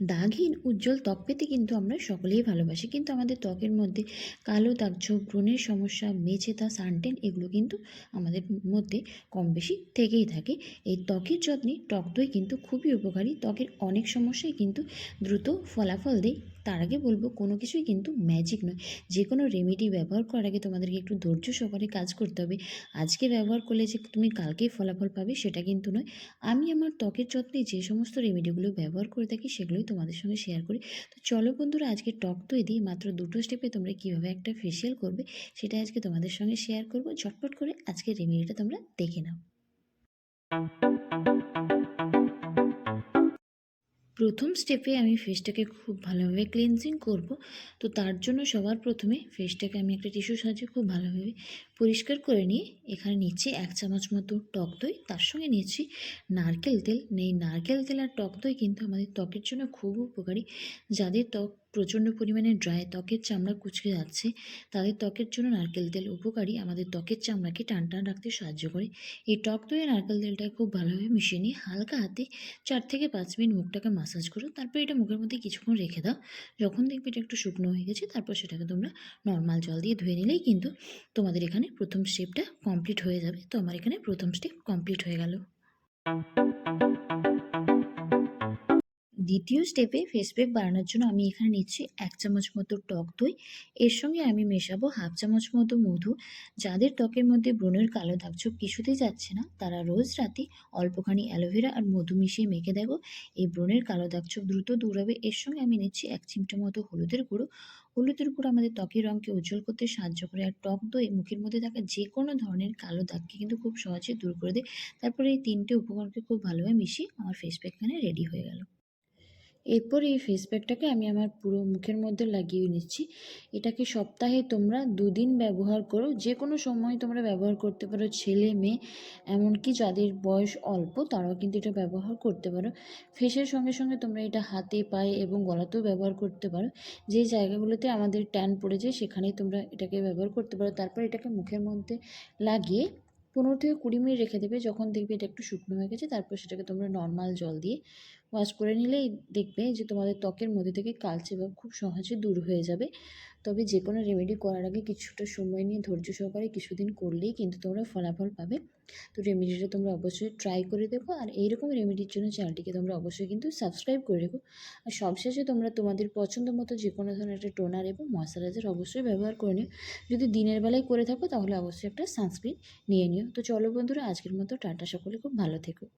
দাগহীন, উজ্জ্বল ত্বক পেতে কিন্তু আমরা সকলেই ভালোবাসি। কিন্তু আমাদের ত্বকের মধ্যে কালো দাগ ছোপ ব্রণের সমস্যা মেচেতা সানটেন এগুলো কিন্তু আমাদের মধ্যে কম বেশি থেকেই থাকে। এই ত্বকের যত্নে টক দই কিন্তু খুবই উপকারী। ত্বকের অনেক সমস্যাই কিন্তু দ্রুত ফলাফল দেয়। তার আগে বলব, কোনো কিছুই কিন্তু ম্যাজিক নয়। যে কোনো রেমেডি ব্যবহার করার আগে তোমাদেরকে একটু ধৈর্য সহকারে কাজ করতে হবে। আজকে ব্যবহার করলে যে তুমি কালকেই ফলাফল পাবে সেটা কিন্তু নয়। আমি আমার ত্বকের যত্নে যে সমস্ত রেমেডিগুলো ব্যবহার করে থাকি সেগুলোই তোমাদের সঙ্গে শেয়ার করি। তো চলো বন্ধুরা, আজকে টক দই দিয়ে মাত্র দুটো স্টেপে তোমরা কীভাবে একটা ফেসিয়াল করবে, সেটা আজকে তোমাদের সঙ্গে শেয়ার করব। ঝটপট করে আজকে রেমেডিটা তোমরা দেখে নাও। প্রথম স্টেপে আমি ফেসটাকে খুব ভালোভাবে ক্লিনজিং করব। তো তার জন্য সবার প্রথমে ফেসটাকে আমি একটা টিস্যু সাহায্যে খুব ভালোভাবে পরিষ্কার করে নিয়ে এখানে নিচ্ছি এক চামচ মতো টক দই। তার সঙ্গে নিচ্ছি নারকেল তেল। নেই নারকেল তেল আর টক দই কিন্তু আমাদের ত্বকের জন্য খুব উপকারী। যাদের ত্বক প্রচণ্ড পরিমাণে ড্রাই, ত্বকের চামড়া কুচকে যাচ্ছে, তাদের ত্বকের জন্য নারকেল তেল উপকারী। আমাদের ত্বকের চামড়াকে টান টান রাখতে সাহায্য করে। এই টক দই নারকেল তেলটা খুব ভালোভাবে মিশিয়ে নিয়ে হালকা হাতে চার থেকে পাঁচ মিনিট মুখটাকে মাসাজ করো। তারপর এটা মুখের মধ্যে কিছুক্ষণ রেখে দাও। যখন দেখবে এটা একটু শুকনো হয়ে গেছে, তারপর সেটাকে তোমরা নর্মাল জল দিয়ে ধুয়ে নিলেই কিন্তু তোমাদের এখানে প্রথম স্টেপটা কমপ্লিট হয়ে যাবে। তো আমার এখানে প্রথম স্টেপ কমপ্লিট হয়ে গেল। দ্বিতীয় স্টেপে ফেস প্যাক বানানোর জন্য আমি এখানে নিচ্ছি এক চামচ মতো টক দই। এর সঙ্গে আমি মেশাবো হাফ চামচ মতো মধু। যাদের ত্বকের মধ্যে ব্রণের কালো দাগছোপ কিছুতেই যাচ্ছে না, তারা রোজ রাতে অল্পখানি অ্যালোভেরা আর মধু মিশিয়ে মেখে দেখো। এই ব্রণের কালো দাগছোপ দ্রুত দূর হবে। এর সঙ্গে আমি নিচ্ছি এক চিমটা মতো হলুদের গুঁড়ো। হলুদের গুঁড়ো আমাদের ত্বকের রঙকে উজ্জ্বল করতে সাহায্য করে আর টক দই মুখের মধ্যে থাকা যে কোনো ধরনের কালো দাগকে কিন্তু খুব সহজে দূর করে দেয়। তারপরে এই তিনটে উপকরণকে খুব ভালোভাবে মিশিয়ে আমার ফেস প্যাক এখানে রেডি হয়ে গেল। এরপর এই ফেস প্যাকটাকে আমি আমার পুরো মুখের মধ্যে লাগিয়ে নিচ্ছি। এটাকে সপ্তাহে তোমরা দুদিন ব্যবহার করো। যে কোনো সময় তোমরা ব্যবহার করতে পারো, ছেলে, মেয়ে, এমনকি যাদের বয়স অল্প, তারাও কিন্তু এটা ব্যবহার করতে পারো। ফেসের সঙ্গে সঙ্গে তোমরা এটা হাতে, পায়ে এবং গলাতেও ব্যবহার করতে পারো। যে জায়গাগুলোতে আমাদের ট্যান পড়ে যায়, সেখানেই তোমরা এটাকে ব্যবহার করতে পারো। তারপর এটাকে মুখের মধ্যে লাগিয়ে পনেরো থেকে কুড়ি মিনিট রেখে দেবে। যখন দেখবে এটা একটু শুকনো হয়ে গেছে, তারপর সেটাকে তোমরা নর্মাল জল দিয়ে ওয়াশ করে নিলেই দেখবে যে তোমাদের ত্বকের মধ্যে থেকে কালচে ভাব খুব সহজে দূর হয়ে যাবে। তবে যে কোনো রেমেডি করার আগে কিছুটা সময় নিয়ে ধৈর্য সহকারে কিছুদিন করলেই কিন্তু তোমরা ফলাফল পাবে। তো রেমেডিটা তোমরা অবশ্যই ট্রাই করে দেখো আর এইরকম রেমেডির জন্য চ্যানেলটিকে তোমরা অবশ্যই কিন্তু সাবস্ক্রাইব করে রেখো। আর সবশেষে তোমরা তোমাদের পছন্দ মতো যে কোনো ধরনের একটা টোনার এবং ময়শ্চারাইজার অবশ্যই ব্যবহার করে নিও। যদি দিনের বেলায় করে থাকো তাহলে অবশ্যই একটা সানস্ক্রিন নিয়ে নিও। তো চলো বন্ধুরা, আজকের মতো টাটা। সকলে খুব ভালো থেকো।